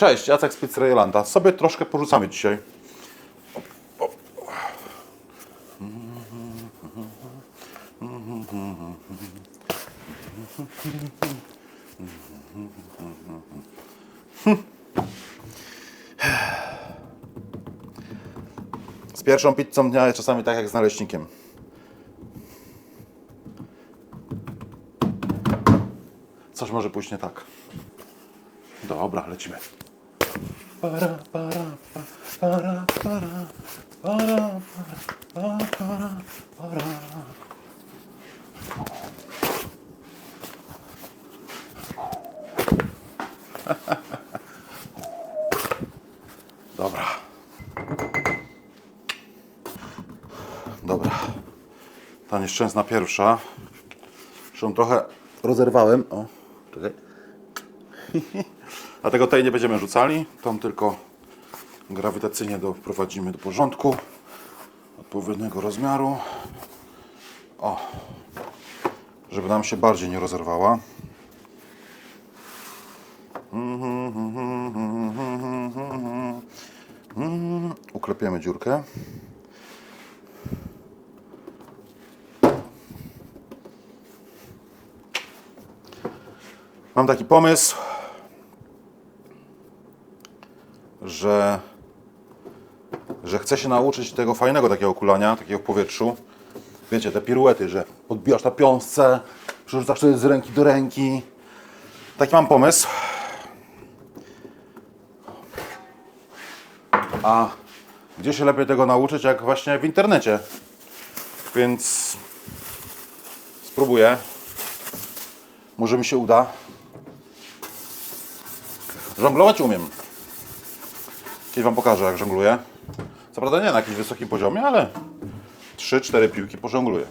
Cześć, Jacek z Pizzeria Landa. Sobie troszkę porzucamy dzisiaj. Z pierwszą pizzą dnia jest czasami tak jak z naleśnikiem. Coś może pójść nie tak. Dobra, lecimy. Para, para, pa, para, para, para, para, para, para. Dobra. Dobra. Ta nieszczęsna pierwsza. Zresztą trochę rozerwałem. O, czekaj. Dlatego tej nie będziemy rzucali. Tą tylko grawitacyjnie doprowadzimy do porządku. Odpowiedniego rozmiaru. O. Żeby nam się bardziej nie rozerwała. Uklepiemy dziurkę. Mam taki pomysł, że, że chcę się nauczyć tego fajnego takiego kulania, takiego w powietrzu. Wiecie, te piruety, że podbijasz na piąsce, przerzucasz to z ręki do ręki. Taki mam pomysł. A gdzie się lepiej tego nauczyć, jak właśnie w internecie. Więc spróbuję. Może mi się uda. Żonglować umiem. Kiedyś Wam pokażę, jak żongluję. Co prawda nie na jakimś wysokim poziomie, ale 3-4 piłki pożongluję.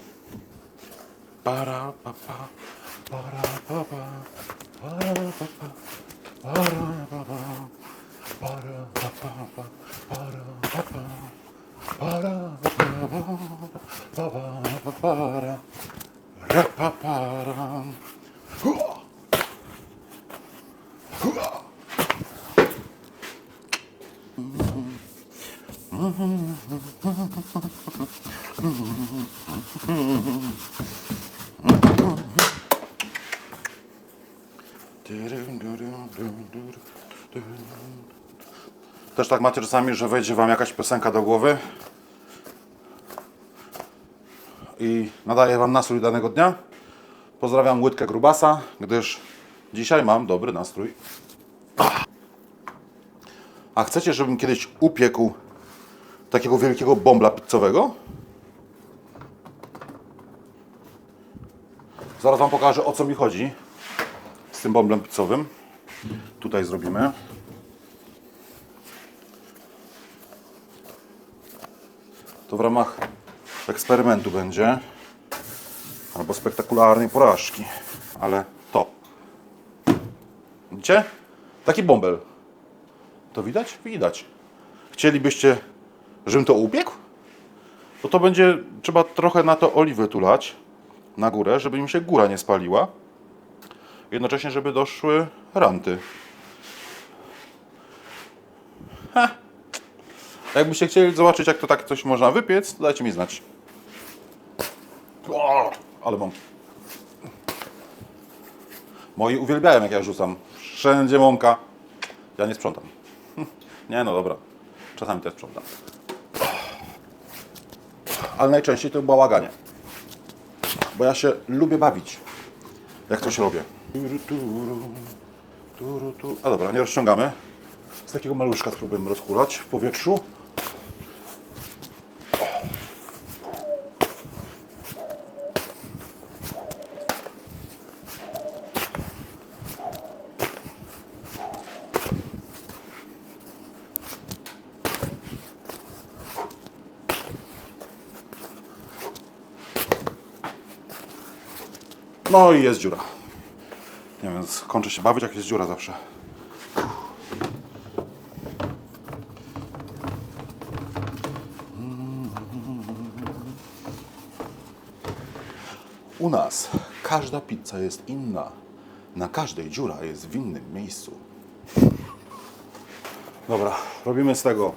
Para, pa, pa, para, pa, pa, para, pa, pa, para, pa, pa, para, pa, pa, pa, para, pa, pa, para, pa, pa, pa, pa, para, ra, pa, para. Też tak macie czasami, że wejdzie Wam jakaś piosenka do głowy i nadaje Wam nastrój danego dnia. Pozdrawiam łydkę grubasa, gdyż dzisiaj mam dobry nastrój. A chcecie, żebym kiedyś upiekł takiego wielkiego bombla pizzowego? Zaraz Wam pokażę o co mi chodzi z tym bomblem pizzowym. Tutaj zrobimy. To w ramach eksperymentu będzie. Albo spektakularnej porażki. Ale to. Widzicie? Taki bąbel. To widać? Widać. Chcielibyście, żebym to upiekł? To to będzie, trzeba trochę na to oliwy tulać na górę, żeby mi się góra nie spaliła. Jednocześnie, żeby doszły ranty. Ha. Jakbyście chcieli zobaczyć, jak to tak coś można wypiec, to dajcie mi znać. O, ale mam. Moi uwielbiają, jak ja rzucam. Wszędzie mąka. Ja nie sprzątam. Nie, no dobra. Czasami też sprzątam. Ale najczęściej to bałaganie. Bo ja się lubię bawić, jak coś robię. A dobra, nie rozciągamy. Z takiego maluszka spróbujemy rozkulać w powietrzu. No i jest dziura. Nie wiem, kończę się bawić, jak jest dziura zawsze. U nas każda pizza jest inna. Na każdej dziura jest w innym miejscu. Dobra, robimy z tego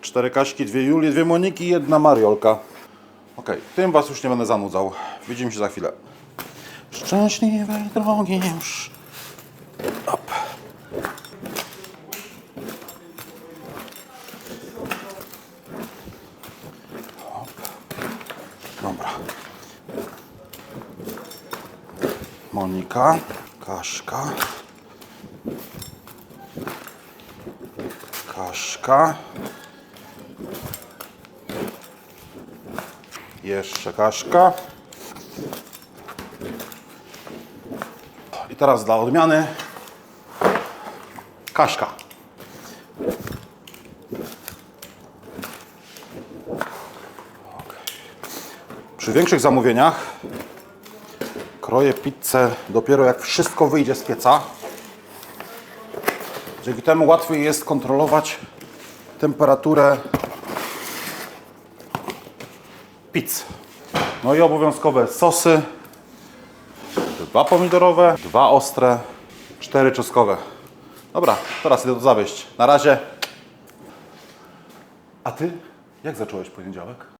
cztery Kaśki, dwie Julie, dwie Moniki jedna Mariolka. Okej, tym Was już nie będę zanudzał. Widzimy się za chwilę. Szczęśliwej drogi już. Op. Op. Dobra. Monika, Kaśka. Kaśka. Jeszcze Kaśka. I teraz dla odmiany. Ok. Przy większych zamówieniach kroję pizzę dopiero jak wszystko wyjdzie z pieca. Dzięki temu łatwiej jest kontrolować temperaturę pizz. No i obowiązkowe sosy. Dwa pomidorowe, dwa ostre, cztery czosnkowe. Dobra, teraz idę to zawieść. Na razie. A ty? Jak zacząłeś poniedziałek?